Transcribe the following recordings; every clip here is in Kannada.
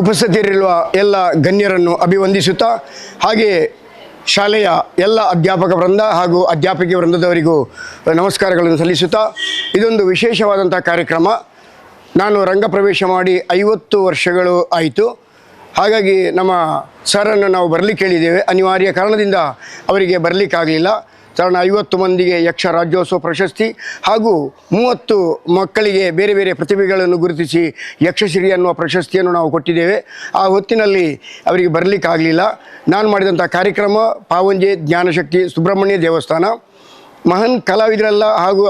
ಉಪಸ್ಥಿತರಿರುವ ಎಲ್ಲ ಗಣ್ಯರನ್ನು ಅಭಿವಂದಿಸುತ್ತಾ ಹಾಗೆಯೇ ಶಾಲೆಯ ಎಲ್ಲ ಅಧ್ಯಾಪಕ ವೃಂದ ಹಾಗೂ ಅಧ್ಯಾಪಕಿ ವೃಂದದವರಿಗೂ ನಮಸ್ಕಾರಗಳನ್ನು ಸಲ್ಲಿಸುತ್ತಾ, ಇದೊಂದು ವಿಶೇಷವಾದಂಥ ಕಾರ್ಯಕ್ರಮ. ನಾನು ರಂಗಪ್ರವೇಶ ಮಾಡಿ ಐವತ್ತು ವರ್ಷಗಳು ಆಯಿತು. ಹಾಗಾಗಿ ನಮ್ಮ ಸರನ್ನು ನಾವು ಬರಲಿಕ್ಕೆ ಹೇಳಿದ್ದೇವೆ. ಅನಿವಾರ್ಯ ಕಾರಣದಿಂದ ಅವರಿಗೆ ಬರಲಿಕ್ಕಾಗಲಿಲ್ಲ. ಕಾರಣ ಐವತ್ತು ಮಂದಿಗೆ ಯಕ್ಷ ರಾಜ್ಯೋತ್ಸವ ಪ್ರಶಸ್ತಿ ಹಾಗೂ ಮೂವತ್ತು ಮಕ್ಕಳಿಗೆ ಬೇರೆ ಬೇರೆ ಪ್ರತಿಭೆಗಳನ್ನು ಗುರುತಿಸಿ ಯಕ್ಷಶ್ರೀ ಅನ್ನುವ ಪ್ರಶಸ್ತಿಯನ್ನು ನಾವು ಕೊಟ್ಟಿದ್ದೇವೆ. ಆ ಹೊತ್ತಿನಲ್ಲಿ ಅವರಿಗೆ ಬರಲಿಕ್ಕಾಗಲಿಲ್ಲ. ನಾನು ಮಾಡಿದಂಥ ಕಾರ್ಯಕ್ರಮ ಪಾವಂಜೆ ಜ್ಞಾನಶಕ್ತಿ ಸುಬ್ರಹ್ಮಣ್ಯ ದೇವಸ್ಥಾನ. ಮಹಾನ್ ಕಲಾವಿದರೆಲ್ಲ ಹಾಗೂ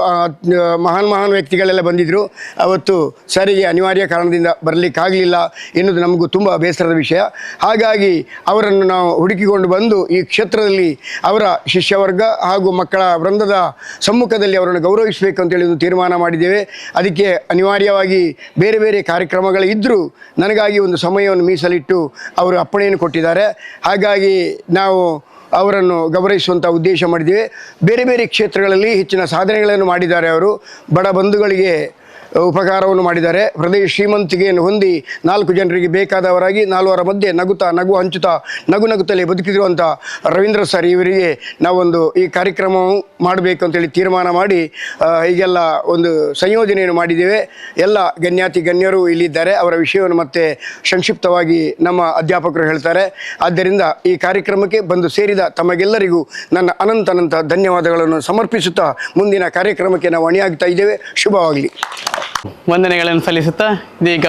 ಮಹಾನ್ ಮಹಾನ್ ವ್ಯಕ್ತಿಗಳೆಲ್ಲ ಬಂದಿದ್ದರು ಅವತ್ತು ಸರಿಗೆ ಅನಿವಾರ್ಯ ಕಾರಣದಿಂದ ಬರಲಿಕ್ಕಾಗಲಿಲ್ಲ ಎನ್ನುವುದು ನಮಗೂ ತುಂಬ ಬೇಸರದ ವಿಷಯ. ಹಾಗಾಗಿ ಅವರನ್ನು ನಾವು ಹುಡುಕಿಕೊಂಡು ಬಂದು ಈ ಕ್ಷೇತ್ರದಲ್ಲಿ ಅವರ ಶಿಷ್ಯವರ್ಗ ಹಾಗೂ ಮಕ್ಕಳ ವೃಂದದ ಸಮ್ಮುಖದಲ್ಲಿ ಅವರನ್ನು ಗೌರವಿಸಬೇಕು ಅಂತೇಳಿ ಒಂದು ತೀರ್ಮಾನ ಮಾಡಿದ್ದೇವೆ. ಅದಕ್ಕೆ ಅನಿವಾರ್ಯವಾಗಿ ಬೇರೆ ಬೇರೆ ಕಾರ್ಯಕ್ರಮಗಳು ಇದ್ದರೂ ನನಗಾಗಿ ಒಂದು ಸಮಯವನ್ನು ಮೀಸಲಿಟ್ಟು ಅವರು ಅಪ್ಪಣೆಯನ್ನು ಕೊಟ್ಟಿದ್ದಾರೆ. ಹಾಗಾಗಿ ನಾವು ಅವರನ್ನು ಗೌರವಿಸುವಂಥ ಉದ್ದೇಶ ಮಾಡಿದ್ದೀವಿ. ಬೇರೆ ಬೇರೆ ಕ್ಷೇತ್ರಗಳಲ್ಲಿ ಹೆಚ್ಚಿನ ಸಾಧನೆಗಳನ್ನು ಮಾಡಿದ್ದಾರೆ ಅವರು. ಬಡ ಬಂಧುಗಳಿಗೆ ಉಪಕಾರವನ್ನು ಮಾಡಿದ್ದಾರೆ. ಹೃದಯ ಶ್ರೀಮಂತಿಕೆಯನ್ನು ಹೊಂದಿ ನಾಲ್ಕು ಜನರಿಗೆ ಬೇಕಾದವರಾಗಿ ನಾಲ್ವರ ಮಧ್ಯೆ ನಗುತ್ತಾ, ನಗು ಹಂಚುತ್ತಾ, ನಗು ನಗುತ್ತಲೇ ಬದುಕಿರುವಂಥ ರವೀಂದ್ರ ಸರ್ ಇವರಿಗೆ ನಾವೊಂದು ಈ ಕಾರ್ಯಕ್ರಮವು ಮಾಡಬೇಕು ಅಂತೇಳಿ ತೀರ್ಮಾನ ಮಾಡಿ ಈಗೆಲ್ಲ ಒಂದು ಸಂಯೋಜನೆಯನ್ನು ಮಾಡಿದ್ದೇವೆ. ಎಲ್ಲ ಗಣ್ಯಾತಿ ಗಣ್ಯರು ಇಲ್ಲಿದ್ದಾರೆ. ಅವರ ವಿಷಯವನ್ನು ಮತ್ತೆ ಸಂಕ್ಷಿಪ್ತವಾಗಿ ನಮ್ಮ ಅಧ್ಯಾಪಕರು ಹೇಳ್ತಾರೆ. ಆದ್ದರಿಂದ ಈ ಕಾರ್ಯಕ್ರಮಕ್ಕೆ ಬಂದು ಸೇರಿದ ತಮಗೆಲ್ಲರಿಗೂ ನನ್ನ ಅನಂತ ಅನಂತ ಧನ್ಯವಾದಗಳನ್ನು ಸಮರ್ಪಿಸುತ್ತಾ ಮುಂದಿನ ಕಾರ್ಯಕ್ರಮಕ್ಕೆ ನಾವು ಅಣಿಯಾಗ್ತಾ ಇದ್ದೇವೆ. ಶುಭವಾಗಲಿ. ವಂದನೆಗಳನ್ನು ಸಲ್ಲಿಸುತ್ತಾ ಇದೀಗ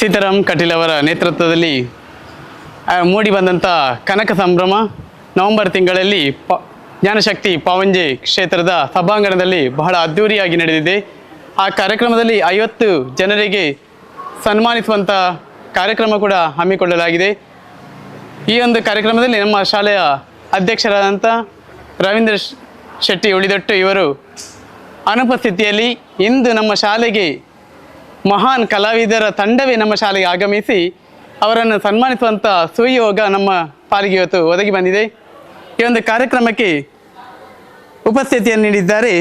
ಸೀತಾರಾಮ್ ಕಟೀಲ್ ಅವರ ನೇತೃತ್ವದಲ್ಲಿ ಮೂಡಿ ಬಂದಂಥ ಕನಕ ಸಂಭ್ರಮ ನವೆಂಬರ್ ತಿಂಗಳಲ್ಲಿ ಪ, ಜ್ಞಾನಶಕ್ತಿ ಪಾವಂಜೆ ಕ್ಷೇತ್ರದ ಸಭಾಂಗಣದಲ್ಲಿ ಬಹಳ ಅದ್ಧೂರಿಯಾಗಿ ನಡೆದಿದೆ. ಆ ಕಾರ್ಯಕ್ರಮದಲ್ಲಿ ಐವತ್ತು ಜನರಿಗೆ ಸನ್ಮಾನಿಸುವಂಥ ಕಾರ್ಯಕ್ರಮ ಕೂಡ ಹಮ್ಮಿಕೊಳ್ಳಲಾಗಿದೆ. ಈ ಒಂದು ಕಾರ್ಯಕ್ರಮದಲ್ಲಿ ನಮ್ಮ ಶಾಲೆಯ ಅಧ್ಯಕ್ಷರಾದಂಥ ರವೀಂದ್ರ ಶೆಟ್ಟಿ ಉಳಿದೊಟ್ಟು ಇವರು ಅನುಪಸ್ಥಿತಿಯಲ್ಲಿ ಇಂದು ನಮ್ಮ ಶಾಲೆಗೆ ಮಹಾನ್ ಕಲಾವಿದರ ತಂಡವೇ ನಮ್ಮ ಶಾಲೆಗೆ ಆಗಮಿಸಿ ಅವರನ್ನು ಸನ್ಮಾನಿಸುವಂಥ ಸುಯೋಗ ನಮ್ಮ ಪಾಲಿಗೆ ಇವತ್ತು ಒದಗಿ ಬಂದಿದೆ. ಈ ಒಂದು ಕಾರ್ಯಕ್ರಮಕ್ಕೆ ಉಪಸ್ಥಿತಿಯನ್ನು ನೀಡಿದ್ದಾರೆ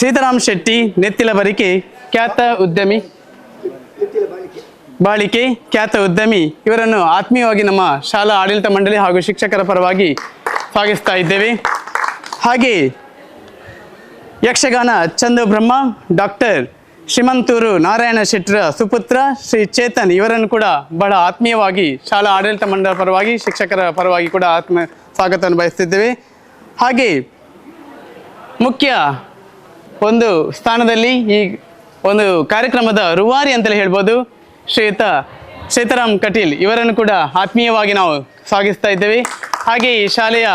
ಸೀತಾರಾಮ್ ಶೆಟ್ಟಿ, ನೆತ್ತಿಲ ಬರಿಕೆ, ಖ್ಯಾತ ಉದ್ಯಮಿ ಬಾಳಿಕೆ, ಖ್ಯಾತ ಉದ್ಯಮಿ. ಇವರನ್ನು ಆತ್ಮೀಯವಾಗಿ ನಮ್ಮ ಶಾಲಾ ಆಡಳಿತ ಮಂಡಳಿ ಹಾಗೂ ಶಿಕ್ಷಕರ ಪರವಾಗಿ ಸ್ವಾಗತಿಸ್ತಾ ಇದ್ದೇವೆ. ಹಾಗೆ ಯಕ್ಷಗಾನ ಚಂದು ಬ್ರಹ್ಮ ಡಾಕ್ಟರ್ ಶ್ರೀಮಂತೂರು ನಾರಾಯಣ ಶೆಟ್ಟರ ಸುಪುತ್ರ ಶ್ರೀ ಚೇತನ್ ಇವರನ್ನು ಕೂಡ ಬಹಳ ಆತ್ಮೀಯವಾಗಿ ಶಾಲಾ ಆಡಳಿತ ಮಂಡಳ ಪರವಾಗಿ, ಶಿಕ್ಷಕರ ಪರವಾಗಿ ಕೂಡ ಆತ್ಮ ಸ್ವಾಗತವನ್ನು ಬಯಸ್ತಿದ್ದೇವೆ. ಹಾಗೆ ಮುಖ್ಯ ಒಂದು ಸ್ಥಾನದಲ್ಲಿ ಈ ಒಂದು ಕಾರ್ಯಕ್ರಮದ ರೂವಾರಿ ಅಂತಲೇ ಹೇಳ್ಬೋದು. ಶ್ರೀಯುತ ಸೀತಾರಾಮ್ ಕಟೀಲ್ ಇವರನ್ನು ಕೂಡ ಆತ್ಮೀಯವಾಗಿ ನಾವು ಸ್ವಾಗತಿಸ್ತಾ ಇದ್ದೇವೆ. ಹಾಗೆ ಈ ಶಾಲೆಯ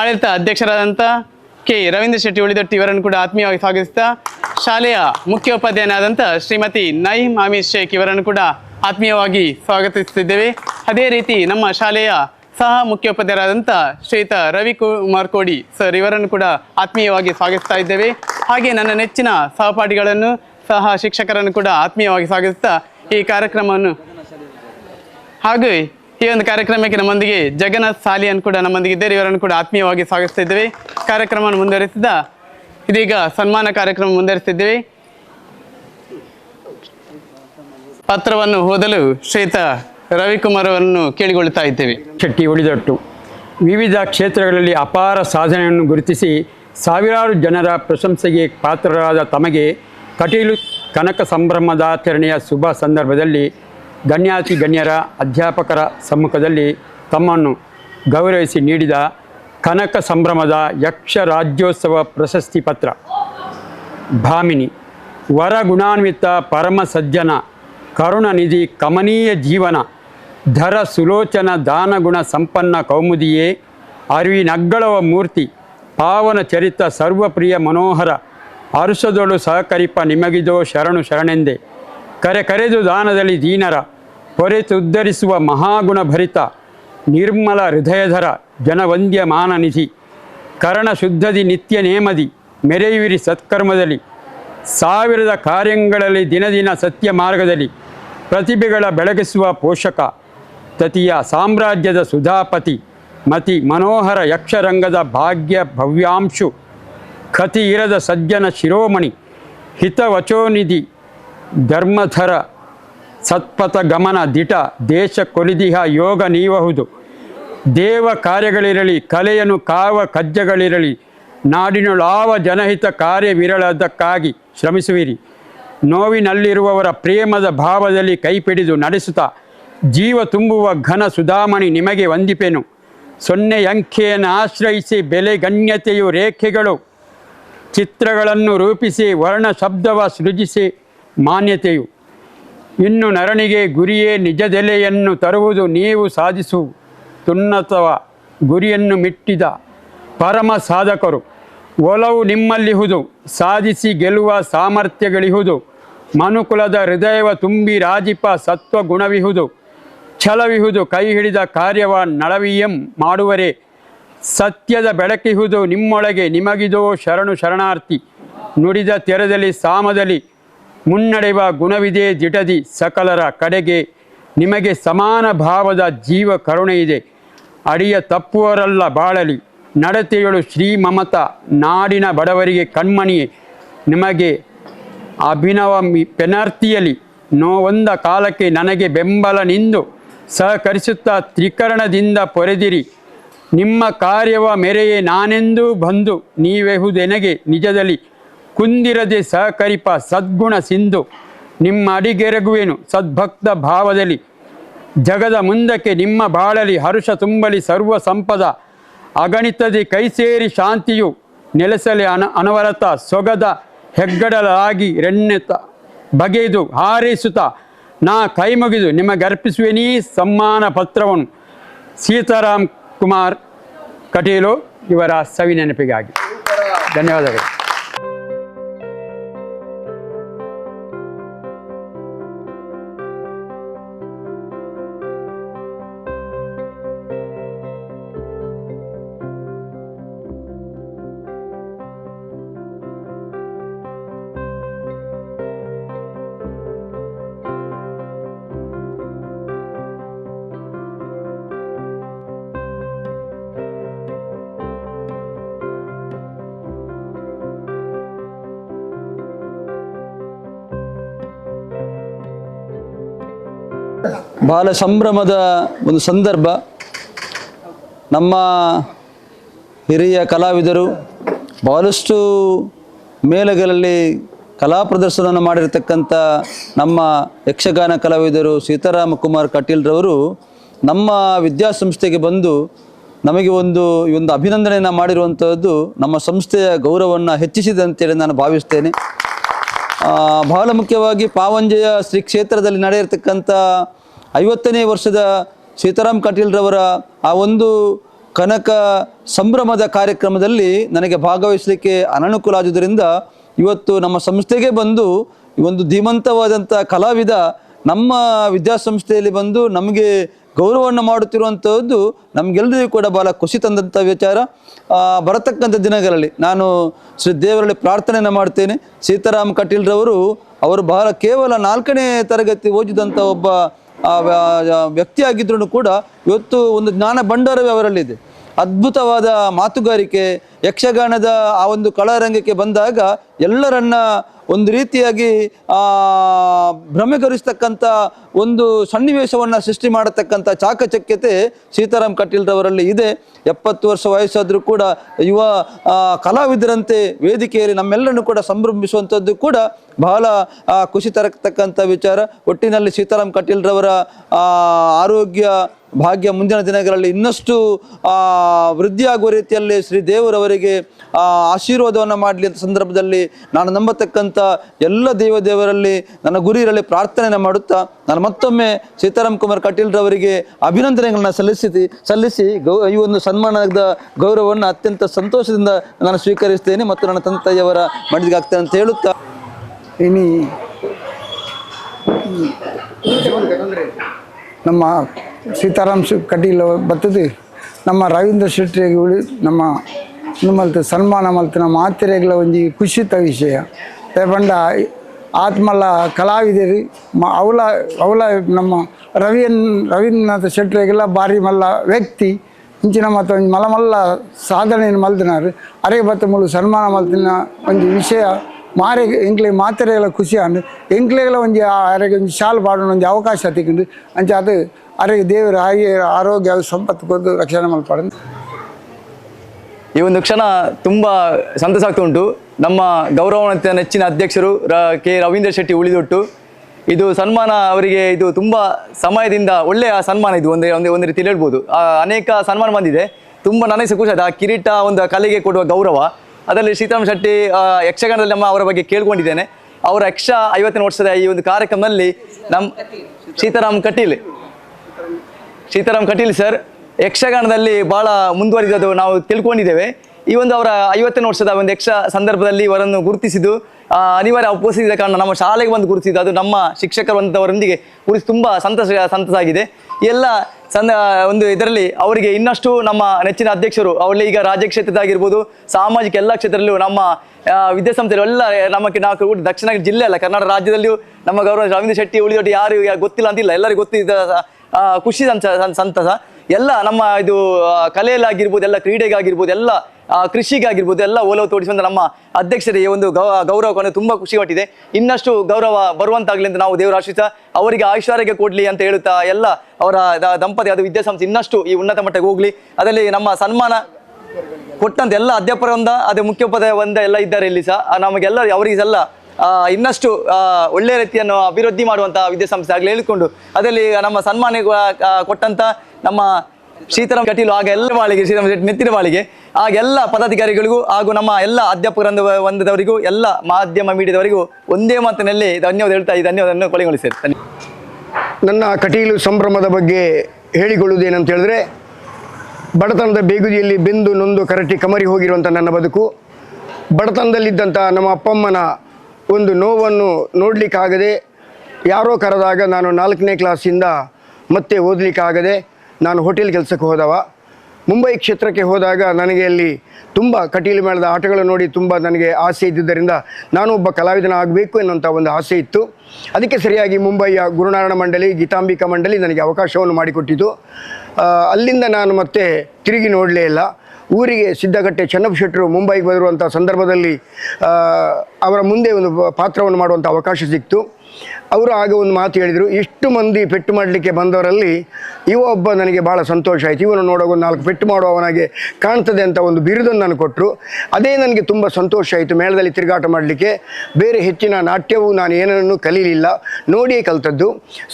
ಆಡಳಿತ ಅಧ್ಯಕ್ಷರಾದಂಥ ಕೆ ರವೀಂದ್ರ ಶೆಟ್ಟಿ ಉಳಿದೊಟ್ಟಿ ಇವರನ್ನು ಕೂಡ ಆತ್ಮೀಯವಾಗಿ ಸ್ವಾಗತಿಸ್ತಾ ಶಾಲೆಯ ಮುಖ್ಯೋಪಾಧ್ಯಾಯನಾದಂಥ ಶ್ರೀಮತಿ ನೈಮ್ ಅಮೀಶ್ ಶೇಖ್ ಇವರನ್ನು ಕೂಡ ಆತ್ಮೀಯವಾಗಿ ಸ್ವಾಗತಿಸುತ್ತಿದ್ದೇವೆ. ಅದೇ ರೀತಿ ನಮ್ಮ ಶಾಲೆಯ ಸಹ ಮುಖ್ಯೋಪಾಧ್ಯಾಯರಾದಂಥ ರವಿ ಕುಮಾರ್ ಕೋಡಿ ಸರ್ ಇವರನ್ನು ಕೂಡ ಆತ್ಮೀಯವಾಗಿ ಸ್ವಾಗತಿಸ್ತಾ ಇದ್ದೇವೆ. ಹಾಗೆ ನನ್ನ ನೆಚ್ಚಿನ ಸಹಪಾಠಿಗಳನ್ನು ಸಹ ಶಿಕ್ಷಕರನ್ನು ಕೂಡ ಆತ್ಮೀಯವಾಗಿ ಸ್ವಾಗತಿಸ್ತಾ ಈ ಕಾರ್ಯಕ್ರಮವನ್ನು ಹಾಗೂ ಈ ಒಂದು ಕಾರ್ಯಕ್ರಮಕ್ಕೆ ನಮ್ಮೊಂದಿಗೆ ಜಗನ್ನಾಥ್ ಸಾಲಿಯನ್ ಕೂಡ ನಮ್ಮೊಂದಿಗೆ ಇದ್ದಾರೆ. ಇವರನ್ನು ಕೂಡ ಆತ್ಮೀಯವಾಗಿ ಸ್ವಾಗತಿಸ್ತಾ ಇದ್ದೇವೆ. ಕಾರ್ಯಕ್ರಮವನ್ನು ಮುಂದುವರಿಸಿದ ಇದೀಗ ಸನ್ಮಾನ ಕಾರ್ಯಕ್ರಮ ಮುಂದುವರಿಸಿದ್ದೇವೆ ಪತ್ರವನ್ನು ಓದಲು ಶ್ರೀತ ರವಿಕುಮಾರ್ ಅವರನ್ನು ಕೇಳಿಕೊಳ್ಳುತ್ತಾ ಇದ್ದೇವೆ. ಶೆಟ್ಟಿ ಉಳಿದಟ್ಟು ವಿವಿಧ ಕ್ಷೇತ್ರಗಳಲ್ಲಿ ಅಪಾರ ಸಾಧನೆಯನ್ನು ಗುರುತಿಸಿ ಸಾವಿರಾರು ಜನರ ಪ್ರಶಂಸೆಗೆ ಪಾತ್ರರಾದ ತಮಗೆ ಕಟೀಲು ಕನಕ ಸಂಭ್ರಮದಾಚರಣೆಯ ಶುಭ ಸಂದರ್ಭದಲ್ಲಿ ಗಣ್ಯಾತಿ ಗಣ್ಯರ ಅಧ್ಯಾಪಕರ ಸಮ್ಮುಖದಲ್ಲಿ ತಮ್ಮನ್ನು ಗೌರವಿಸಿ ನೀಡಿದ ಕನಕ ಸಂಭ್ರಮದ ಯಕ್ಷ ರಾಜ್ಯೋತ್ಸವ ಪ್ರಶಸ್ತಿ ಪತ್ರ. ಭಾಮಿನಿ, ವರ ಗುಣಾನ್ವಿತ ಪರಮ ಸಜ್ಜನ ಕರುಣನಿಧಿ ಕಮನೀಯ ಜೀವನ, ಧರ ಸುಲೋಚನ ದಾನಗುಣ ಸಂಪನ್ನ ಕೌಮುದಿಯೇ, ಅರಿವಿನಗ್ಗಳವ ಮೂರ್ತಿ, ಪಾವನ ಚರಿತ ಸರ್ವಪ್ರಿಯ ಮನೋಹರ ಅರುಷದೊಳು ಸಹಕರಿಪ ನಿಮಗಿದೋ ಶರಣು ಶರಣೆಂದೆ. ಕರೆ ಕರೆದು ದಾನದಲ್ಲಿ ದೀನರ ಹೊರೆತುದ್ಧರಿಸುವ ಮಹಾಗುಣ ಭರಿತ ನಿರ್ಮಲ ಹೃದಯಧರ ಜನವಂದ್ಯ ಮಾನನಿಧಿ ಕರಣ ಶುದ್ಧದಿ ನಿತ್ಯ ನೇಮದಿ ಮೆರೆಯುವಿರಿ ಸತ್ಕರ್ಮದಲ್ಲಿ. ಸಾವಿರದ ಕಾರ್ಯಗಳಲ್ಲಿ ದಿನದಿನ ಸತ್ಯ ಮಾರ್ಗದಲ್ಲಿ ಪ್ರತಿಭೆಗಳ ಬೆಳಗಿಸುವ ಪೋಷಕ ತತಿಯ ಸಾಮ್ರಾಜ್ಯದ ಸುಧಾಪತಿ ಮತಿ ಮನೋಹರ ಯಕ್ಷರಂಗದ ಭಾಗ್ಯ ಭವ್ಯಾಂಶು ಕತಿ ಇರದ ಸಜ್ಜನ ಶಿರೋಮಣಿ ಹಿತವಚೋನಿಧಿ ಧರ್ಮಧರ ಸತ್ಪಥ ಗಮನ ದಿಟ, ದೇಶ ಕೊಲಿದಿಹ, ಯೋಗ ನೀವಹುದು. ದೇವ ಕಾರ್ಯಗಳಿರಲಿ ಕಲೆಯನ್ನು ಕಾವ ಕಜ್ಜಗಳಿರಲಿ, ನಾಡಿನೊಳಾವ ಜನಹಿತ ಕಾರ್ಯವಿರಳದಕ್ಕಾಗಿ ಶ್ರಮಿಸುವಿರಿ. ನೋವಿನಲ್ಲಿರುವವರ ಪ್ರೇಮದ ಭಾವದಲ್ಲಿ ಕೈಪಿಡಿದು ನಡೆಸುತ್ತಾ, ಜೀವ ತುಂಬುವ ಘನ ಸುಧಾಮಣಿ ನಿಮಗೆ ವಂದಿಪೆನು. ಸೊನ್ನೆ ಅಂಕೆಯನ್ನು ಆಶ್ರಯಿಸಿ ಬೆಲೆ ಗಣ್ಯತೆಯು ರೇಖೆಗಳು, ಚಿತ್ರಗಳನ್ನು ರೂಪಿಸಿ ವರ್ಣ ಶಬ್ದವ ಸೃಜಿಸಿ ಮಾನ್ಯತೆಯು. ಇನ್ನು ನರನಿಗೆ ಗುರಿಯೇ ನಿಜದೆಲೆಯನ್ನು ತರುವುದು ನೀವು ಸಾಧಿಸು. ತುನ್ನತವ ಗುರಿಯನ್ನು ಮಿಟ್ಟಿದ ಪರಮ ಸಾಧಕರು. ಒಲವು ನಿಮ್ಮಲ್ಲಿಹುದು. ಸಾಧಿಸಿ ಗೆಲ್ಲುವ ಸಾಮರ್ಥ್ಯಗಳಿಹುದು. ಮನುಕುಲದ ಹೃದಯವ ತುಂಬಿ ರಾಜಿಪ ಸತ್ವ ಗುಣವಿಹುದು ಛಲವಿಹುದು ಕೈ ಹಿಡಿದ ಕಾರ್ಯವ ನಳವಿಯಂ ಮಾಡುವರೆ. ಸತ್ಯದ ಬೆಳಕಿಹುದು ನಿಮ್ಮೊಳಗೆ ನಿಮಗಿದೋ ಶರಣು ಶರಣಾರ್ಥಿ. ನುಡಿದ ತೆರದಲ್ಲಿ, ಸಾಮದಲ್ಲಿ ಮುನ್ನಡೆಯುವ ಗುಣವಿದೆ ದಿಟದಿ ಸಕಲರ ಕಡೆಗೆ. ನಿಮಗೆ ಸಮಾನ ಭಾವದ ಜೀವ ಕರುಣೆ ಇದೆ. ಅಡಿಯ ತಪ್ಪುವರಲ್ಲ ಬಾಳಲಿ. ನಡತೆಯಳು ಶ್ರೀ ಮಮತ, ನಾಡಿನ ಬಡವರಿಗೆ ಕಣ್ಮಣಿಯೇ. ನಿಮಗೆ ಅಭಿನವ ಮಿ- ಪೆನಾರ್ತಿಯಲಿ. ನೋವೊಂದ ಕಾಲಕ್ಕೆ ನನಗೆ ಬೆಂಬಲ ನಿಂದು. ಸಹಕರಿಸುತ್ತಾ ತ್ರಿಕರಣದಿಂದ ಪೊರೆದಿರಿ. ನಿಮ್ಮ ಕಾರ್ಯವ ಮೆರೆಯೇ ನಾನೆಂದೂ ಬಂದು ನೀವೆಹುದೆನಗೆ ನಿಜದಲ್ಲಿ. ಕುಂದಿರದೆ ಸಹಕರಿಪ ಸದ್ಗುಣ ಸಿಂಧು. ನಿಮ್ಮ ಅಡಿಗೆರಗುವೆನು ಸದ್ಭಕ್ತ ಭಾವದಲ್ಲಿ. ಜಗದ ಮುಂದಕ್ಕೆ ನಿಮ್ಮ ಬಾಳಲಿ ಹರುಷ ತುಂಬಲಿ ಸರ್ವ ಸಂಪದ. ಅಗಣಿತದೆ ಕೈಸೇರಿ ಶಾಂತಿಯು ನೆಲೆಸಲಿ ಅನ ಅನವರತ ಸೊಗದ ಹೆಗ್ಗಡಲಾಗಿ ರೆಣ್ಣೆತ ಬಗೆದು ಹಾರೈಸುತ್ತ ನಾ ಕೈ ಮುಗಿದು ನಿಮಗರ್ಪಿಸುವೆನೀ ಸಮ್ಮಾನ ಪತ್ರವನ್ನು. ಸೀತಾರಾಮ್ ಕುಮಾರ್ ಕಟೀಲು ಇವರ ಸವಿ ನೆನಪಿಗಾಗಿ. ಧನ್ಯವಾದಗಳು. ಬಹಳ ಸಂಭ್ರಮದ ಒಂದು ಸಂದರ್ಭ. ನಮ್ಮ ಹಿರಿಯ ಕಲಾವಿದರು ಬಹಳಷ್ಟು ಮೇಳಗಳಲ್ಲಿ ಕಲಾ ಪ್ರದರ್ಶನವನ್ನು ಮಾಡಿರತಕ್ಕಂಥ ನಮ್ಮ ಯಕ್ಷಗಾನ ಕಲಾವಿದರು ಸೀತಾರಾಮ ಕುಮಾರ್ ಕಟೀಲ್ರವರು ನಮ್ಮ ವಿದ್ಯಾಸಂಸ್ಥೆಗೆ ಬಂದು ನಮಗೆ ಒಂದು ಒಂದು ಅಭಿನಂದನೆಯನ್ನು ಮಾಡಿರುವಂಥದ್ದು ನಮ್ಮ ಸಂಸ್ಥೆಯ ಗೌರವವನ್ನು ಹೆಚ್ಚಿಸಿದೆ ಅಂತೇಳಿ ನಾನು ಭಾವಿಸ್ತೇನೆ. ಬಹಳ ಮುಖ್ಯವಾಗಿ ಪಾವಂಜೆಯ ಶ್ರೀ ಕ್ಷೇತ್ರದಲ್ಲಿ ನಡೆಯಿರ್ತಕ್ಕಂಥ ಐವತ್ತನೇ ವರ್ಷದ ಸೀತಾರಾಮ್ ಕಟೀಲ್ರವರ ಆ ಒಂದು ಕನಕ ಸಂಭ್ರಮದ ಕಾರ್ಯಕ್ರಮದಲ್ಲಿ ನನಗೆ ಭಾಗವಹಿಸಲಿಕ್ಕೆ ಅನನುಕೂಲ ಆದುದರಿಂದ ಇವತ್ತು ನಮ್ಮ ಸಂಸ್ಥೆಗೆ ಬಂದು ಒಂದು ಧೀಮಂತವಾದಂಥ ಕಲಾವಿದ ನಮ್ಮ ವಿದ್ಯಾಸಂಸ್ಥೆಯಲ್ಲಿ ಬಂದು ನಮಗೆ ಗೌರವವನ್ನು ಮಾಡುತ್ತಿರುವಂಥದ್ದು ನಮಗೆಲ್ಲರಿಗೂ ಕೂಡ ಬಹಳ ಖುಷಿ ತಂದಂಥ ವಿಚಾರ. ಬರತಕ್ಕಂಥ ದಿನಗಳಲ್ಲಿ ನಾನು ಶ್ರೀ ದೇವರಲ್ಲಿ ಪ್ರಾರ್ಥನೆಯನ್ನು ಮಾಡ್ತೇನೆ. ಸೀತಾರಾಮ್ ಕಟೀಲ್ರವರು ಅವರು ಬಹಳ ಕೇವಲ ನಾಲ್ಕನೇ ತರಗತಿ ಓದಿದಂಥ ಒಬ್ಬ ವ್ಯಕ್ತಿಯಾಗಿದ್ರೂ ಕೂಡ ಇವತ್ತು ಒಂದು ಜ್ಞಾನ ಭಂಡಾರವೇ ಅವರಲ್ಲಿದೆ. ಅದ್ಭುತವಾದ ಮಾತುಗಾರಿಕೆ, ಯಕ್ಷಗಾನದ ಆ ಒಂದು ಕಲಾರಂಗಕ್ಕೆ ಬಂದಾಗ ಎಲ್ಲರನ್ನ ಒಂದು ರೀತಿಯಾಗಿ ಭ್ರಮೆಗರಿಸ್ತಕ್ಕಂಥ ಒಂದು ಸನ್ನಿವೇಶವನ್ನು ಸೃಷ್ಟಿ ಮಾಡತಕ್ಕಂಥ ಚಾಕಚಕ್ಯತೆ ಸೀತಾರಾಮ್ ಕಟೀಲ್ರವರಲ್ಲಿ ಇದೆ. ಎಪ್ಪತ್ತು ವರ್ಷ ವಯಸ್ಸಾದರೂ ಕೂಡ ಯುವ ಕಲಾವಿದರಂತೆ ವೇದಿಕೆಯಲ್ಲಿ ನಮ್ಮೆಲ್ಲರನ್ನು ಕೂಡ ಸಂಭ್ರಮಿಸುವಂಥದ್ದು ಕೂಡ ಬಹಳ ಖುಷಿ ತರತಕ್ಕಂಥ ವಿಚಾರ. ಒಟ್ಟಿನಲ್ಲಿ ಸೀತಾರಾಮ್ ಕಟೀಲ್ರವರ ಆರೋಗ್ಯ ಭಾಗ್ಯ ಮುಂದಿನ ದಿನಗಳಲ್ಲಿ ಇನ್ನಷ್ಟು ಆ, ವೃದ್ಧಿಯಾಗುವ ರೀತಿಯಲ್ಲಿ ಶ್ರೀ ದೇವರವರಿಗೆ ಆ, ಆಶೀರ್ವಾದವನ್ನು ಮಾಡಲಿ ಅಂತ ಸಂದರ್ಭದಲ್ಲಿ ನಾನು ನಂಬತಕ್ಕಂಥ ಎಲ್ಲ ದೇವ ದೇವರಲ್ಲಿ ನನ್ನ ಗುರಿಯರಲ್ಲಿ ಇರಲಿ ಪ್ರಾರ್ಥನೆಯನ್ನು ಮಾಡುತ್ತಾ ನಾನು ಮತ್ತೊಮ್ಮೆ ಸೀತಾರಾಮ್ ಕುಮಾರ್ ಕಟೀಲ್ರವರಿಗೆ ಅಭಿನಂದನೆಗಳನ್ನ ಸಲ್ಲಿಸಿ ಸಲ್ಲಿಸಿ ಗೌ ಈ ಒಂದು ಸನ್ಮಾನದ ಗೌರವವನ್ನು ಅತ್ಯಂತ ಸಂತೋಷದಿಂದ ನಾನು ಸ್ವೀಕರಿಸ್ತೇನೆ ಮತ್ತು ನನ್ನ ತಂದೆಯವರ ಆಗ್ತೇನೆ ಅಂತ ಹೇಳುತ್ತಾ. ಇನಿ ನಮ್ಮ ಸೀತಾರಾಮ್ ಕಟೀಲ್ ಬರ್ತದೆ. ನಮ್ಮ ರವೀಂದ್ರ ಶೆಟ್ಟಿಗೆ ನಮ್ಮ ನಿಮ್ಮಲ್ತ ಸನ್ಮಾನ ಮಲ್ತು ನಮ್ಮ ಆತ್ಮೀಯಗಳ ಒಂಜಿ ಖುಷಿತ ವಿಷಯ. ಪಂಡ ಆತ್ಮಲ ಕಲಾವಿದರು, ಮ ಅವಲ ಅವಲ ನಮ್ಮ ರವಿಯನ್, ರವೀಂದ್ರನಾಥ ಶೆಟ್ಟರಿಗೆಲ್ಲ ಬಾರಿ ಮಲ್ಲ ವ್ಯಕ್ತಿ. ಇಂಚಿನ ಮತ್ತು ಒಂದು ಮಲ್ಲ ಮಲ್ಲ ಸಾಧನೆಯನ್ನು ಮಲ್ತಿನಾರು ಅರೆ ಬತ್ತ ಮುಳು ಸನ್ಮಾನ ಮಲ್ತಿನ ಒಂಜಿ ವಿಷಯ ಮಾರೆ ಎಂಕ್ಲೆ ಮಾತ್ರೆಗಳ ಖುಷಿ ಅಂದು ಎಂಕ್ಲೆಗಳ ಒಂಜಿ ಅರೆಗೆ ಒಂಜಿ ಶಾಲು ಪಾಡೋಣ ಒಂದು ಅವಕಾಶ ತಿಕ್ಕೊಂಡು ಅಂಚ ಅದು ಅರೆಗೆ ದೇವರು ಹಾಗೆ ಆರೋಗ್ಯ ಸಂಪತ್ತು ಕೊಟ್ಟು ರಕ್ಷಣೆ ಮಾಡ್ಕೊಂಡು ಈ ಒಂದು ಕ್ಷಣ ತುಂಬ ಸಂತಸ ಆಗ್ತಾ ಉಂಟು. ನಮ್ಮ ಗೌರವಾನ್ವಿತ ನೆಚ್ಚಿನ ಅಧ್ಯಕ್ಷರು ರ ಕೆ. ರವೀಂದ್ರ ಶೆಟ್ಟಿ ಉಳಿದೊಟ್ಟು. ಇದು ಸನ್ಮಾನ ಅವರಿಗೆ ಇದು ತುಂಬ ಸಮಯದಿಂದ ಒಳ್ಳೆಯ ಸನ್ಮಾನ ಇದು ಒಂದೇ ಒಂದೇ ಒಂದು ರೀತಿಯಲ್ಲಿ ಹೇಳ್ಬೋದು. ಅನೇಕ ಸನ್ಮಾನ ಬಂದಿದೆ. ತುಂಬ ನನಗೆ ಸಹ ಖುಷಿ ಆಯ್ತು. ಆ ಕಿರೀಟ ಒಂದು ಕಲೆಗೆ ಕೊಡುವ ಗೌರವ. ಅದರಲ್ಲಿ ಸೀತಾರಾಮ್ ಶೆಟ್ಟಿ ಯಕ್ಷಗಾನದಲ್ಲಿ ನಮ್ಮ ಅವರ ಬಗ್ಗೆ ಕೇಳ್ಕೊಂಡಿದ್ದೇನೆ. ಅವರ ಯಕ್ಷ ಐವತ್ತನೇ ವರ್ಷದ ಈ ಒಂದು ಕಾರ್ಯಕ್ರಮದಲ್ಲಿ ನಮ್ಮ ಸೀತಾರಾಮ್ ಕಟೀಲ್. ಸೀತಾರಾಮ್ ಕಟೀಲ್ ಸರ್, ಯಕ್ಷಗಾನದಲ್ಲಿ ಬಹಳ ಮುಂದುವರಿದದ್ದು ನಾವು ತಿಳ್ಕೊಂಡಿದ್ದೇವೆ. ಈ ಒಂದು ಅವರ ಐವತ್ತನೇ ವರ್ಷದ ಒಂದು ಯಕ್ಷ ಸಂದರ್ಭದಲ್ಲಿ ಇವರನ್ನು ಗುರುತಿಸಿದ್ದು ಅನಿವಾರ್ಯ ಉಪಸ್ಥಿತಿಯ ಕಾರಣ ನಮ್ಮ ಶಾಲೆಗೆ ಬಂದು ಗುರುತಿಸಿದ್ದು, ಅದು ನಮ್ಮ ಶಿಕ್ಷಕರಂತವರೊಂದಿಗೆ ಗುರುತಿಸಿ ತುಂಬ ಸಂತಸ ಸಂತಸ ಆಗಿದೆ ಎಲ್ಲ ಸಂದ, ಒಂದು ಇದರಲ್ಲಿ ಅವರಿಗೆ ಇನ್ನಷ್ಟು ನಮ್ಮ ನೆಚ್ಚಿನ ಅಧ್ಯಕ್ಷರು, ಅವರಲ್ಲಿ ಈಗ ರಾಜ್ಯ ಕ್ಷೇತ್ರದಾಗಿರ್ಬೋದು ಸಾಮಾಜಿಕ ಎಲ್ಲ ಕ್ಷೇತ್ರದಲ್ಲೂ ನಮ್ಮ ವಿದ್ಯಾಸಂಸ್ಥೆಗಳು ಎಲ್ಲ ನಮಗೆ ನಾವು ದಕ್ಷಿಣ ಜಿಲ್ಲೆ ಅಲ್ಲ, ಕರ್ನಾಟಕ ರಾಜ್ಯದಲ್ಲಿಯೂ ನಮ್ಮ ಗೌರವ ರವೀಂದ್ರ ಶೆಟ್ಟಿ ಉಳಿದೊಟ್ಟು ಯಾರು ಗೊತ್ತಿಲ್ಲ ಅಂತಿಲ್ಲ, ಎಲ್ಲರಿಗೂ ಗೊತ್ತಿದ್ದ ಖುಷಿ ಸಂತಸ. ಎಲ್ಲ ನಮ್ಮ ಇದು ಕಲೆಯಲ್ಲಾಗಿರ್ಬೋದು ಎಲ್ಲ ಕ್ರೀಡೆಗಾಗಿರ್ಬೋದು ಎಲ್ಲ ಕೃಷಿಗಾಗಿರ್ಬೋದು ಎಲ್ಲ ಓಲವು ತೋರಿಸುವಂತ ನಮ್ಮ ಅಧ್ಯಕ್ಷರಿಗೆ ಒಂದು ಗೌ ಗೌರವವನ್ನು ತುಂಬಾ ಖುಷಿ ಪಟ್ಟಿದೆ ಇನ್ನಷ್ಟು ಗೌರವ ಬರುವಂತಾಗಲಿ ಅಂತ ನಾವು ದೇವರ ಆಶಿಸ ಅವರಿಗೆ ಐಶ್ವರ್ಯ ಕೊಡ್ಲಿ ಅಂತ ಹೇಳುತ್ತಾ ಎಲ್ಲ ಅವರ ದಂಪತಿ ಅದು ವಿದ್ಯಾಸಂಸ್ಥೆ ಇನ್ನಷ್ಟು ಈ ಉನ್ನತ ಮಟ್ಟಕ್ಕೆ ಹೋಗ್ಲಿ. ಅದರಲ್ಲಿ ನಮ್ಮ ಸನ್ಮಾನ ಕೊಟ್ಟಂತ ಎಲ್ಲ ಅಧ್ಯಾಪಕರಿಂದ ಅದೇ ಮುಖ್ಯೋಪಾಧ್ಯಾಯ ಒಂದ ಎಲ್ಲ ಇದ್ದಾರೆ ಇಲ್ಲಿ ಸಹ. ನಮಗೆಲ್ಲ ಅವರಿಗೆ ಎಲ್ಲ ಆ, ಇನ್ನಷ್ಟು ಒಳ್ಳೆಯ ರೀತಿಯನ್ನು ಅಭಿವೃದ್ಧಿ ಮಾಡುವಂಥ ವಿದ್ಯಾಸಂಸ್ಥೆ ಆಗಲಿ ಹೇಳಿಕೊಂಡು ಅದರಲ್ಲಿ ನಮ್ಮ ಸನ್ಮಾನ ಕೊಟ್ಟಂತ ನಮ್ಮ ಸೀತಾರಾಮ್ ಕಟೀಲು ಆಗ ಎಲ್ಲ ಬಾಳಿಗೆ ಶ್ರೀರಾಮ್ ಶೆಟ್ಟಿ ನೆತ್ತಿನ ಬಾಳಿಗೆ ಆಗೆಲ್ಲ ಪದಾಧಿಕಾರಿಗಳಿಗೂ ಹಾಗೂ ನಮ್ಮ ಎಲ್ಲ ಅಧ್ಯಾಪಕರಂದ ಒಂದದವರಿಗೂ ಎಲ್ಲ ಮಾಧ್ಯಮ ಮೀಡಿಯಾದವರಿಗೂ ಒಂದೇ ಮಾತಿನಲ್ಲಿ ಧನ್ಯವಾದ ಹೇಳ್ತಾ, ಈ ಧನ್ಯವಾದವನ್ನು ಕೊನೆಗೊಳಿಸ್ತೇನೆ ಧನ್ಯ ನನ್ನ ಕಟೀಲು ಸಂಭ್ರಮದ ಬಗ್ಗೆ ಹೇಳಿಕೊಳ್ಳುವುದೇನಂತ ಹೇಳಿದ್ರೆ, ಬಡತನದ ಬೇಗುದಿಯಲ್ಲಿ ಬೆಂದು ನೊಂದು ಕರಟಿ ಕಮರಿ ಹೋಗಿರುವಂಥ ನನ್ನ ಬದುಕು ಬಡತನದಲ್ಲಿದ್ದಂಥ ನಮ್ಮ ಅಪ್ಪಮ್ಮನ ಒಂದು ನೋವನ್ನು ನೋಡಲಿಕ್ಕಾಗದೆ ಯಾರೋ ಕರೆದಾಗ ನಾನು ನಾಲ್ಕನೇ ಕ್ಲಾಸಿಂದ ಮತ್ತೆ ಓದಲಿಕ್ಕಾಗದೆ ನಾನು ಹೋಟೆಲ್ ಕೆಲಸಕ್ಕೆ ಹೋದವ. ಮುಂಬೈ ಕ್ಷೇತ್ರಕ್ಕೆ ಹೋದಾಗ ನನಗೆ ಅಲ್ಲಿ ತುಂಬ ಕಟೀಲು ಮೇಳದ ಆಟಗಳು ನೋಡಿ ತುಂಬ ನನಗೆ ಆಸೆ ಇದ್ದುದರಿಂದ ನಾನು ಒಬ್ಬ ಕಲಾವಿದನ ಆಗಬೇಕು ಎನ್ನುವಂಥ ಒಂದು ಆಸೆ ಇತ್ತು. ಅದಕ್ಕೆ ಸರಿಯಾಗಿ ಮುಂಬೈಯ ಗುರುನಾರಾಯಣ ಮಂಡಳಿ, ಗೀತಾಂಬಿಕಾ ಮಂಡಳಿ ನನಗೆ ಅವಕಾಶವನ್ನು ಮಾಡಿಕೊಟ್ಟಿತು. ಅಲ್ಲಿಂದ ನಾನು ಮತ್ತೆ ತಿರುಗಿ ನೋಡಲೇ ಇಲ್ಲ. ಊರಿಗೆ ಸಿದ್ದಗಟ್ಟೆ ಚೆನ್ನಪ್ಪ ಶೆಟ್ಟರು ಮುಂಬೈಗೆ ಬಂದಿರುವಂಥ ಸಂದರ್ಭದಲ್ಲಿ ಅವರ ಮುಂದೆ ಒಂದು ಪಾತ್ರವನ್ನು ಮಾಡುವಂಥ ಅವಕಾಶ ಸಿಕ್ತು. ಅವರು ಆಗ ಒಂದು ಮಾತು ಹೇಳಿದರು, ಇಷ್ಟು ಮಂದಿ ಪೆಟ್ಟು ಮಾಡಲಿಕ್ಕೆ ಬಂದವರಲ್ಲಿ ಇವ ಒಬ್ಬ ನನಗೆ ಭಾಳ ಸಂತೋಷ ಆಯಿತು. ಇವನು ನೋಡೋ ಒಂದು ನಾಲ್ಕು ಪೆಟ್ಟು ಮಾಡುವವನಾಗೆ ಕಾಣ್ತದೆ ಅಂತ ಒಂದು ಬಿರುದನ್ನು ನಾನು ಕೊಟ್ಟರು ಅದೇ ನನಗೆ ತುಂಬ ಸಂತೋಷ ಆಯಿತು ಮೇಳದಲ್ಲಿ ತಿರುಗಾಟ ಮಾಡಲಿಕ್ಕೆ. ಬೇರೆ ಹೆಚ್ಚಿನ ನಾಟ್ಯವು ನಾನು ಏನನ್ನು ಕಲೀಲಿಲ್ಲ. ನೋಡಿಯೇ ಕಲ್ತದ್ದು.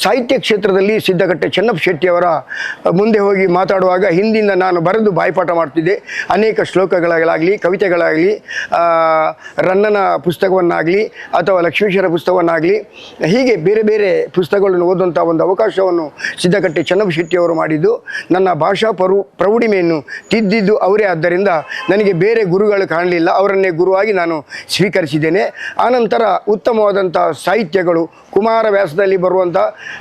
ಸಾಹಿತ್ಯ ಕ್ಷೇತ್ರದಲ್ಲಿ ಸಿದ್ದಗಟ್ಟೆ ಚೆನ್ನಪ್ಪ ಶೆಟ್ಟಿಯವರ ಮುಂದೆ ಹೋಗಿ ಮಾತಾಡುವಾಗ ಹಿಂದಿಂದ ನಾನು ಬರೆದು ಬಾಯ್ಪಾಠ ಮಾಡ್ತಿದ್ದೆ. ಅನೇಕ ಶ್ಲೋಕಗಳಾಗಲಿ, ಕವಿತೆಗಳಾಗಲಿ ರನ್ನನ ಪುಸ್ತಕವನ್ನಾಗಲಿ ಅಥವಾ ಲಕ್ಷ್ಮೀಶ್ವರ ಪುಸ್ತಕವನ್ನಾಗಲಿ ಹೀಗೆ ಬೇರೆ ಬೇರೆ ಪುಸ್ತಕಗಳನ್ನು ಓದುವಂಥ ಒಂದು ಅವಕಾಶವನ್ನು ಸಿದ್ದಕಟ್ಟೆ ಚೆನ್ನಪ್ಪ ಶೆಟ್ಟಿಯವರು ಮಾಡಿದ್ದು. ನನ್ನ ಭಾಷಾ ಪರು, ಪ್ರೌಢಿಮೆಯನ್ನು ತಿದ್ದಿದ್ದು ಅವರೇ. ಆದ್ದರಿಂದ ನನಗೆ ಬೇರೆ ಗುರುಗಳು ಕಾಣಲಿಲ್ಲ. ಅವರನ್ನೇ ಗುರುವಾಗಿ ನಾನು ಸ್ವೀಕರಿಸಿದ್ದೇನೆ. ಆನಂತರ ಉತ್ತಮವಾದಂಥ ಸಾಹಿತ್ಯಗಳು ಕುಮಾರವ್ಯಾಸದಲ್ಲಿ ಬರುವಂಥ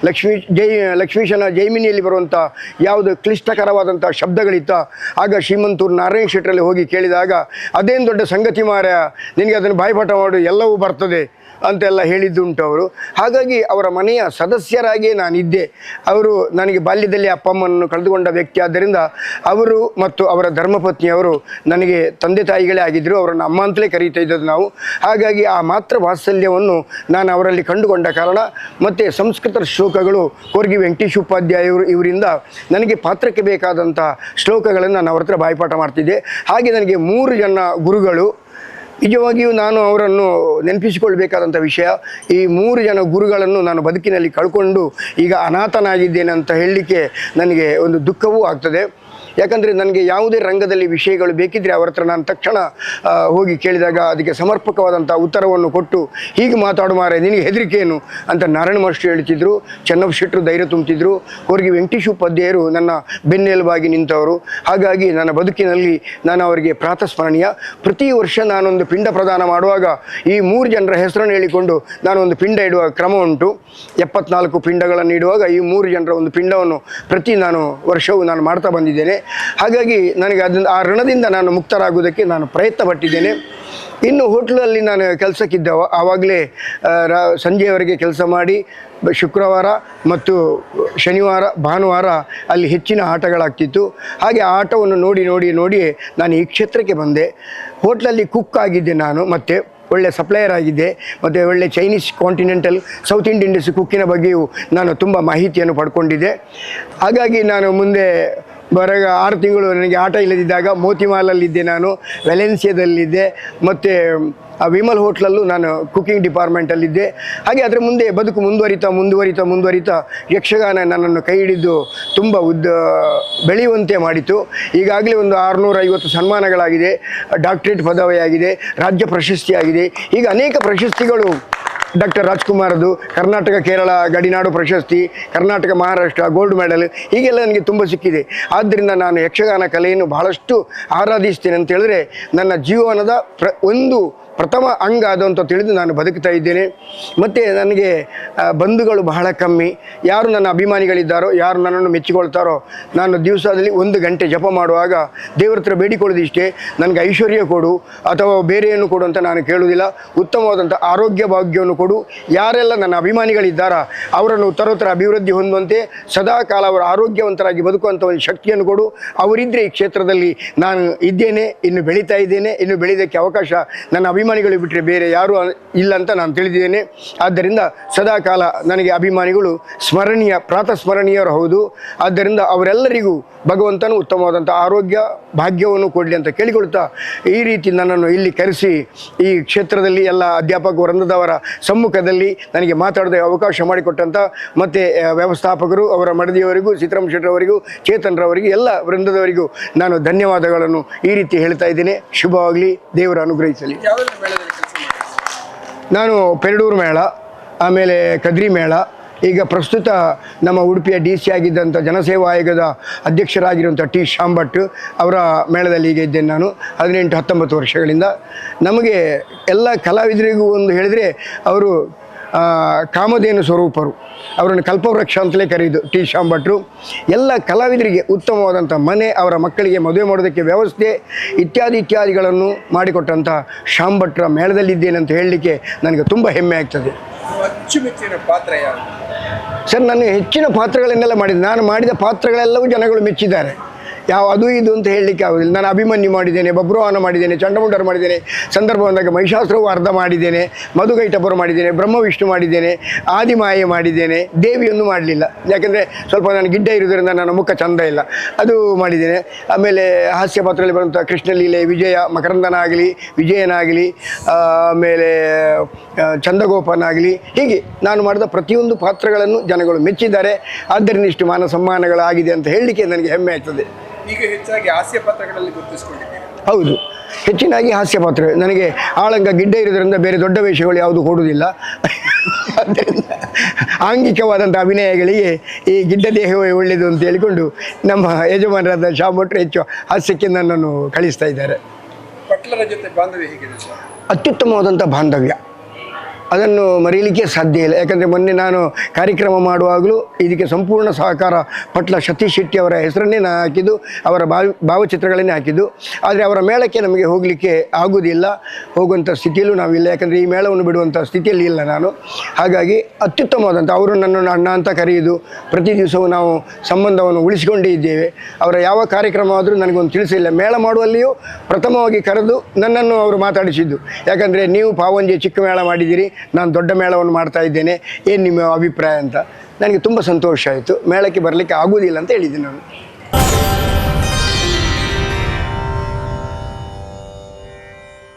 ಲಕ್ಷ್ಮೀ ಜೈ, ಲಕ್ಷ್ಮೀಶನ ಜೈಮಿನಿಯಲ್ಲಿ ಬರುವಂಥ ಯಾವುದು ಕ್ಲಿಷ್ಟಕರವಾದಂಥ ಶಬ್ದಗಳಿತ್ತ ಆಗ ಶ್ರೀಮಂತೂರು ನಾರಾಯಣ ಶೆಟ್ಟರಲ್ಲಿ ಹೋಗಿ ಕೇಳಿದಾಗ, ಅದೇನು ದೊಡ್ಡ ಸಂಗತಿ ಮಾರ ನಿನಗೆ ಅದನ್ನು ಬಾಯ್ಪಾಠ ಮಾಡು, ಎಲ್ಲವೂ ಬರ್ತದೆ. ಅಂತೆಲ್ಲ ಹೇಳಿದ್ದುಂಟು ಅವರು ಹಾಗಾಗಿ ಅವರ ಮನೆಯ ಸದಸ್ಯರಾಗಿಯೇ ನಾನಿದ್ದೆ. ಅವರು ನನಗೆ ಬಾಲ್ಯದಲ್ಲಿ ಅಪ್ಪ ಅಮ್ಮನನ್ನು ಕಳೆದುಕೊಂಡ ವ್ಯಕ್ತಿ. ಆದ್ದರಿಂದ ಅವರು ಮತ್ತು ಅವರ ಧರ್ಮಪತ್ನಿಯವರು ನನಗೆ ತಂದೆ ತಾಯಿಗಳೇ ಆಗಿದ್ದರು ಅವರನ್ನು ಅಮ್ಮ ಅಂತಲೇ ಕರೀತಾ ಇದ್ದದ್ದು ನಾವು. ಹಾಗಾಗಿ ಆ ಮಾತೃ ವಾತ್ಸಲ್ಯವನ್ನು ನಾನು ಅವರಲ್ಲಿ ಕಂಡುಕೊಂಡ ಕಾರಣ ಮತ್ತು ಸಂಸ್ಕೃತ ಶ್ಲೋಕಗಳು ಕೋರ್ಗಿ ವೆಂಕಟೇಶ್ ಉಪಾಧ್ಯಾಯ ಇವರಿಂದ ನನಗೆ ಪಾತ್ರಕ್ಕೆ ಬೇಕಾದಂಥ ಶ್ಲೋಕಗಳನ್ನು ನಾನು ಅವ್ರ ಹತ್ರ ಬಾಯಿಪಾಠ ಮಾಡ್ತಿದ್ದೆ. ಹಾಗೆ ನನಗೆ ಮೂರು ಜನ ಗುರುಗಳು ನಿಜವಾಗಿಯೂ ನಾನು ಅವರನ್ನು ನೆನಪಿಸಿಕೊಳ್ಬೇಕಾದಂಥ ವಿಷಯ, ಈ ಮೂರು ಜನ ಗುರುಗಳನ್ನು ನಾನು ಬದುಕಿನಲ್ಲಿ ಕಳ್ಕೊಂಡು ಈಗ ಅನಾಥನಾಗಿದ್ದೇನೆ ಅಂತ ಹೇಳಲಿಕ್ಕೆ ನನಗೆ ಒಂದು ದುಃಖವೂ ಆಗ್ತದೆ. ಯಾಕಂದರೆ ನನಗೆ ಯಾವುದೇ ರಂಗದಲ್ಲಿ ವಿಷಯಗಳು ಬೇಕಿದ್ದರೆ ಅವರ ಹತ್ರ ನಾನು ತಕ್ಷಣ ಹೋಗಿ ಕೇಳಿದಾಗ ಅದಕ್ಕೆ ಸಮರ್ಪಕವಾದಂಥ ಉತ್ತರವನ್ನು ಕೊಟ್ಟು, ಹೀಗೆ ಮಾತಾಡು ಮಾರೆ, ನಿನಗೆ ಹೆದರಿಕೆ ಏನು ಅಂತ ನಾರಾಯಣ ಮಾಸ್ಟರ್ ಹೇಳ್ತಿದ್ರು, ಚೆನ್ನಪ್ಪ ಶೆಟ್ಟರು ಧೈರ್ಯ ತುಂಬ್ತಿದ್ರು ಅವರಿಗೆ ವೆಂಕಟೇಶ್ ಉಪಾಧ್ಯಾಯರು ನನ್ನ ಬೆನ್ನೆಲುಬಾಗಿ ನಿಂತವರು. ಹಾಗಾಗಿ ನನ್ನ ಬದುಕಿನಲ್ಲಿ ನಾನು ಅವರಿಗೆ ಪ್ರಾತಸ್ಮರಣೀಯ. ಪ್ರತಿ ವರ್ಷ ನಾನೊಂದು ಪಿಂಡ ಪ್ರದಾನ ಮಾಡುವಾಗ ಈ ಮೂರು ಜನರ ಹೆಸರನ್ನು ಹೇಳಿಕೊಂಡು ನಾನೊಂದು ಪಿಂಡ ಇಡುವ ಕ್ರಮ ಉಂಟು. ಎಪ್ಪತ್ನಾಲ್ಕು ಪಿಂಡಗಳನ್ನು ಇಡುವಾಗ ಈ ಮೂರು ಜನರ ಒಂದು ಪಿಂಡವನ್ನು ಪ್ರತಿ ನಾನು ವರ್ಷವೂ ನಾನು ಮಾಡ್ತಾ ಬಂದಿದ್ದೇನೆ. ಹಾಗಾಗಿ ನನಗೆ ಅದನ್ನು ಆ ಋಣದಿಂದ ನಾನು ಮುಕ್ತರಾಗುವುದಕ್ಕೆ ನಾನು ಪ್ರಯತ್ನ ಪಟ್ಟಿದ್ದೇನೆ ಇನ್ನು ಹೋಟ್ಲಲ್ಲಿ ನಾನು ಕೆಲಸಕ್ಕಿದ್ದ. ಆವಾಗಲೇ ರಾ, ಸಂಜೆಯವರೆಗೆ ಕೆಲಸ ಮಾಡಿ ಶುಕ್ರವಾರ ಮತ್ತು ಶನಿವಾರ, ಭಾನುವಾರ ಅಲ್ಲಿ ಹೆಚ್ಚಿನ ಆಟಗಳಾಗ್ತಿತ್ತು. ಹಾಗೆ ಆ ಆಟವನ್ನು ನೋಡಿ ನೋಡಿ ನೋಡಿ ನಾನು ಈ ಕ್ಷೇತ್ರಕ್ಕೆ ಬಂದೆ. ಹೋಟ್ಲಲ್ಲಿ ಕುಕ್ ಆಗಿದ್ದೆ ನಾನು, ಮತ್ತೆ ಒಳ್ಳೆ ಸಪ್ಲೈಯರ್ ಆಗಿದ್ದೆ, ಮತ್ತು ಒಳ್ಳೆ ಚೈನೀಸ್ ಕಾಂಟಿನೆಂಟಲ್, ಸೌತ್ ಇಂಡಿಯನ್ ಕುಕ್ಕಿನ ಬಗ್ಗೆಯೂ ನಾನು ತುಂಬ ಮಾಹಿತಿಯನ್ನು ಪಡ್ಕೊಂಡಿದ್ದೆ. ಹಾಗಾಗಿ ನಾನು ಮುಂದೆ ಬರಗ ಆರು ತಿಂಗಳು ನನಗೆ ಆಟ ಇಲ್ಲದಿದ್ದಾಗ ಮೋತಿಮಾಲಲ್ಲಿದ್ದೆ ನಾನು ವೆಲೆನ್ಸಿಯಾದಲ್ಲಿದ್ದೆ ಮತ್ತು, ಆ ವಿಮಲ್ ಹೋಟ್ಲಲ್ಲೂ ನಾನು ಕುಕಿಂಗ್ ಡಿಪಾರ್ಟ್ಮೆಂಟಲ್ಲಿದ್ದೆ ಹಾಗೆ ಅದರ ಮುಂದೆ ಬದುಕು ಮುಂದುವರಿತಾ ಮುಂದುವರಿತಾ ಮುಂದುವರಿತಾ ಯಕ್ಷಗಾನ ನನ್ನನ್ನು ಕೈ ಹಿಡಿದು ತುಂಬ ಉದ್ದ, ಬೆಳೆಯುವಂತೆ ಮಾಡಿತು. ಈಗಾಗಲೇ ಒಂದು ಆರುನೂರ ಐವತ್ತು ಸನ್ಮಾನಗಳಾಗಿದೆ. ಡಾಕ್ಟ್ರೇಟ್ ಪದವಿಯಾಗಿದೆ, ರಾಜ್ಯ ಪ್ರಶಸ್ತಿಯಾಗಿದೆ. ಈಗ ಅನೇಕ ಪ್ರಶಸ್ತಿಗಳು ಡಾಕ್ಟರ್ ರಾಜ್ಕುಮಾರ್ದು, ಕರ್ನಾಟಕ, ಕೇರಳ, ಗಡಿನಾಡು ಪ್ರಶಸ್ತಿ, ಕರ್ನಾಟಕ, ಮಹಾರಾಷ್ಟ್ರ, ಗೋಲ್ಡ್ ಮೆಡಲ್, ಹೀಗೆಲ್ಲ ನನಗೆ ತುಂಬ ಸಿಕ್ಕಿದೆ. ಆದ್ದರಿಂದ ನಾನು ಯಕ್ಷಗಾನ ಕಲೆಯನ್ನು ಬಹಳಷ್ಟು ಆರಾಧಿಸ್ತೇನೆ ಅಂತ ಹೇಳಿದ್ರೆ ನನ್ನ ಜೀವನದ ಒಂದು ಪ್ರಥಮ ಅಂಗ ಅದು ತಿಳಿದು ನಾನು ಬದುಕ್ತಾ ಇದ್ದೇನೆ. ಮತ್ತು ನನಗೆ ಬಂಧುಗಳು ಬಹಳ ಕಮ್ಮಿ. ಯಾರು ನನ್ನ ಅಭಿಮಾನಿಗಳಿದ್ದಾರೋ, ಯಾರು ನನ್ನನ್ನು ಮೆಚ್ಚಿಕೊಳ್ತಾರೋ, ನಾನು ದಿವಸದಲ್ಲಿ ಒಂದು ಗಂಟೆ ಜಪ ಮಾಡುವಾಗ ದೇವ್ರ ಹತ್ರ ಬೇಡಿಕೊಳ್ಳೋದಿಷ್ಟೇ ನನಗೆ ಐಶ್ವರ್ಯ ಕೊಡು, ಅಥವಾ ಬೇರೆಯನ್ನು ಕೊಡು ಅಂತ ನಾನು ಕೇಳುವುದಿಲ್ಲ. ಉತ್ತಮವಾದಂಥ ಆರೋಗ್ಯ ಭಾಗ್ಯವನ್ನು ಕೊಡು. ಯಾರೆಲ್ಲ ನನ್ನ ಅಭಿಮಾನಿಗಳಿದ್ದಾರಾ, ಅವರನ್ನು ಉತ್ತರೋತ್ತರ ಅಭಿವೃದ್ಧಿ ಹೊಂದುವಂತೆ ಸದಾ ಕಾಲ ಅವರು ಆರೋಗ್ಯವಂತರಾಗಿ ಬದುಕುವಂಥ ಒಂದು ಶಕ್ತಿಯನ್ನು ಕೊಡು. ಅವರಿದ್ದರೆ ಈ ಕ್ಷೇತ್ರದಲ್ಲಿ ನಾನು ಇದ್ದೇನೆ, ಇನ್ನು ಬೆಳೀತಾ ಇದ್ದೇನೆ, ಇನ್ನು ಬೆಳೆಯೋದಕ್ಕೆ ಅವಕಾಶ ನನ್ನ ಅಭಿಮಾನಿಗಳು ಬಿಟ್ಟರೆ ಬೇರೆ ಯಾರು ಇಲ್ಲ ಅಂತ ನಾನು ತಿಳಿದಿದ್ದೇನೆ. ಆದ್ದರಿಂದ ಸದಾಕಾಲ ನನಗೆ ಅಭಿಮಾನಿಗಳು ಸ್ಮರಣೀಯ ಪ್ರಾತಃ ಸ್ಮರಣೀಯರು ಹೌದು. ಆದ್ದರಿಂದ ಅವರೆಲ್ಲರಿಗೂ ಭಗವಂತನು ಉತ್ತಮವಾದಂಥ ಆರೋಗ್ಯ, ಭಾಗ್ಯವನ್ನು ಕೊಡಲಿ ಅಂತ ಕೇಳಿಕೊಳ್ತಾ ಈ ರೀತಿ ನನ್ನನ್ನು ಇಲ್ಲಿ ಕರೆಸಿ ಈ ಕ್ಷೇತ್ರದಲ್ಲಿ ಎಲ್ಲ ಅಧ್ಯಾಪಕ ವೃಂದದವರ ಸಮ್ಮುಖದಲ್ಲಿ ನನಗೆ ಮಾತಾಡದೆ ಅವಕಾಶ ಮಾಡಿಕೊಟ್ಟಂಥ ಮತ್ತು ವ್ಯವಸ್ಥಾಪಕರು, ಅವರ ಮಡದಿಯವರಿಗೂ ಸೀತಾರಾಮ್ ಶೆಟ್ಟರವರಿಗೂ ಚೇತನ್ರವರಿಗೂ, ಎಲ್ಲ ವೃಂದದವರಿಗೂ ನಾನು ಧನ್ಯವಾದಗಳನ್ನು ಈ ರೀತಿ ಹೇಳ್ತಾ ಇದ್ದೀನಿ. ಶುಭವಾಗಲಿ. ದೇವರ ಅನುಗ್ರಹಿಸಲಿ. ನಾನು ಪೆರಡೂರು ಮೇಳ, ಆಮೇಲೆ ಕದ್ರಿ ಮೇಳ, ಈಗ ಪ್ರಸ್ತುತ ನಮ್ಮ ಉಡುಪಿಯ ಡಿ ಸಿ ಆಗಿದ್ದಂಥ ಜನಸೇವಾ ಆಯೋಗದ ಅಧ್ಯಕ್ಷರಾಗಿರುವಂಥ ಟಿ ಶಾಂಭಟ್ ಅವರ ಮೇಳದಲ್ಲಿ ಈಗ ಇದ್ದೇನೆ ನಾನು. ಹದಿನೆಂಟು ಹತ್ತೊಂಬತ್ತು ವರ್ಷಗಳಿಂದ. ನಮಗೆ ಎಲ್ಲ ಕಲಾವಿದರಿಗೂ ಒಂದು ಹೇಳಿದರೆ, ಅವರು ಕಾಮಧೇನು ಸ್ವರೂಪರು. ಅವರನ್ನು ಕಲ್ಪವೃಕ್ಷ ಅಂತಲೇ ಕರೆಯೋದು ಟಿ. ಶಾಂಭಟ್ರು. ಎಲ್ಲ ಕಲಾವಿದರಿಗೆ ಉತ್ತಮವಾದಂಥ ಮನೆ ಅವರ ಮಕ್ಕಳಿಗೆ ಮದುವೆ ಮಾಡೋದಕ್ಕೆ ವ್ಯವಸ್ಥೆ ಇತ್ಯಾದಿ ಇತ್ಯಾದಿಗಳನ್ನು ಮಾಡಿಕೊಟ್ಟಂಥ ಶಾಂಭಟ್ರ ಮೇಳದಲ್ಲಿದ್ದೇನೆ ಅಂತ ಹೇಳಲಿಕ್ಕೆ ನನಗೆ ತುಂಬ ಹೆಮ್ಮೆ ಆಗ್ತದೆ. ಸರ್ ನಾನು ಹೆಚ್ಚಿನ ಪಾತ್ರಗಳನ್ನೆಲ್ಲ ಮಾಡಿದ್ದೆ ನಾನು ಮಾಡಿದ ಪಾತ್ರಗಳೆಲ್ಲವೂ ಜನಗಳು ಮೆಚ್ಚಿದ್ದಾರೆ. ಯಾವ ಅದು ಇದು ಅಂತ ಹೇಳಲಿಕ್ಕೆ ಆಗೋದಿಲ್ಲ. ನಾನು ಅಭಿಮನ್ಯು ಮಾಡಿದ್ದೇನೆ ಬಬ್ರುವಾನ ಮಾಡಿದ್ದೇನೆ, ಚಂಡಮುಂಡರು ಮಾಡಿದ್ದೇನೆ, ಸಂದರ್ಭ ಬಂದಾಗ ಮಹಿಷಾಸ್ತ್ರವು ಅರ್ಧ ಮಾಡಿದ್ದೇನೆ ಮಧುಗೈಟಪುರ ಮಾಡಿದ್ದೇನೆ, ಬ್ರಹ್ಮವಿಷ್ಣು ಮಾಡಿದ್ದೇನೆ, ಆದಿಮಾಯೆ ಮಾಡಿದ್ದೇನೆ, ದೇವಿಯನ್ನು ಮಾಡಲಿಲ್ಲ. ಯಾಕೆಂದರೆ ಸ್ವಲ್ಪ ನಾನು ಗಿಡ್ಡ ಇರೋದ್ರಿಂದ ನನ್ನ ಮುಖ ಚಂದ ಇಲ್ಲ. ಅದು ಮಾಡಿದ್ದೇನೆ. ಆಮೇಲೆ ಹಾಸ್ಯ ಪಾತ್ರದಲ್ಲಿ ಬರುವಂಥ ಕೃಷ್ಣಲೀಲೆ, ವಿಜಯ, ಮಕರಂದನಾಗಲಿ, ವಿಜಯನಾಗಲಿ, ಆಮೇಲೆ ಚಂದಗೋಪನಾಗಲಿ, ಹೀಗೆ ನಾನು ಮಾಡಿದ ಪ್ರತಿಯೊಂದು ಪಾತ್ರಗಳನ್ನು ಜನಗಳು ಮೆಚ್ಚಿದ್ದಾರೆ. ಆದ್ದರಿಂದ ಇಷ್ಟು ಮಾನ ಸಮ್ಮಾನಗಳಾಗಿದೆ ಅಂತ ಹೇಳಲಿಕ್ಕೆ ನನಗೆ ಹೆಮ್ಮೆ ಆಗ್ತದೆ. ಈಗ ಹೆಚ್ಚಾಗಿ ಹಾಸ್ಯ ಪಾತ್ರಗಳಲ್ಲಿ ಗುರುತಿಸಿಕೊಂಡಿದ್ದೀರಿ. ಹೌದು. ಹೆಚ್ಚಿನಾಗಿ ಹಾಸ್ಯ ಪಾತ್ರ. ನನಗೆ ಆಳಂಗ ಗಿಡ್ಡ ಇರೋದ್ರಿಂದ ಬೇರೆ ದೊಡ್ಡ ವೇಷಗಳು ಯಾವುದು ಕೊಡುವುದಿಲ್ಲ. ಆದ್ದರಿಂದ ಆಂಗಿಕವಾದಂಥ ಅಭಿನಯಗಳಿಗೆ ಈ ಗಿಡ್ಡ ದೇಹವೇ ಒಳ್ಳೆಯದು ಅಂತ ಹೇಳಿಕೊಂಡು ನಮ್ಮ ಯಜಮಾನರಾದ ಶಾಮಟ್ರು ಹೆಚ್ಚು ಹಾಸ್ಯಕ್ಕೆ ನನ್ನನ್ನು ಕಳಿಸ್ತಾ ಇದ್ದಾರೆ. ಪಟ್ಲರ ಜೊತೆ ಬಾಂಧವ್ಯ ಹೇಗಿದೆ ಸರ್? ಅತ್ಯುತ್ತಮವಾದಂಥ ಬಾಂಧವ್ಯ. ಅದನ್ನು ಮರೀಲಿಕ್ಕೆ ಸಾಧ್ಯ ಇಲ್ಲ. ಯಾಕಂದರೆ ಮೊನ್ನೆ ನಾನು ಕಾರ್ಯಕ್ರಮ ಮಾಡುವಾಗಲೂ ಇದಕ್ಕೆ ಸಂಪೂರ್ಣ ಸಹಕಾರ ಪಟ್ಲ ಸತೀಶ್ ಶೆಟ್ಟಿ ಅವರ ಹೆಸರನ್ನೇ ನಾನು ಹಾಕಿದ್ದು, ಅವರ ಭಾವ, ಭಾವಚಿತ್ರಗಳನ್ನೇ ಹಾಕಿದ್ದು. ಆದರೆ ಅವರ ಮೇಳಕ್ಕೆ ನಮಗೆ ಹೋಗಲಿಕ್ಕೆ ಆಗುವುದಿಲ್ಲ ಹೋಗುವಂಥ ಸ್ಥಿತಿಯಲ್ಲೂ ನಾವಿಲ್ಲ. ಯಾಕಂದರೆ ಈ ಮೇಳವನ್ನು ಬಿಡುವಂಥ ಸ್ಥಿತಿಯಲ್ಲಿ ಇಲ್ಲ ನಾನು. ಹಾಗಾಗಿ ಅತ್ಯುತ್ತಮವಾದಂಥ ಅವರು ನನ್ನನ್ನು ಅಣ್ಣ ಅಂತ ಕರೆಯುವುದು ಪ್ರತಿ ದಿವಸವೂ ನಾವು ಸಂಬಂಧವನ್ನು ಉಳಿಸಿಕೊಂಡೇ ಇದ್ದೇವೆ. ಅವರ ಯಾವ ಕಾರ್ಯಕ್ರಮ ಆದರೂ ನನಗೊಂದು ತಿಳಿಸಿಲ್ಲ. ಮೇಳ ಮಾಡುವಲ್ಲಿಯೂ ಪ್ರಥಮವಾಗಿ ಕರೆದು ನನ್ನನ್ನು ಅವರು ಮಾತಾಡಿಸಿದ್ದು. ಯಾಕಂದರೆ ನೀವು ಪಾವಂಜಿ ಚಿಕ್ಕ ಮೇಳ ಮಾಡಿದ್ದೀರಿ. ನಾನು ದೊಡ್ಡ ಮೇಳವನ್ನು ಮಾಡ್ತಾ ಇದ್ದೇನೆ, ಏನು ನಿಮ್ಮ ಅಭಿಪ್ರಾಯ ಅಂತ? ನನಗೆ ತುಂಬ ಸಂತೋಷ ಆಯಿತು. ಮೇಳಕ್ಕೆ ಬರಲಿಕ್ಕೆ ಆಗೋದಿಲ್ಲ ಅಂತ ಹೇಳಿದ್ದೀನಿ ನಾನು.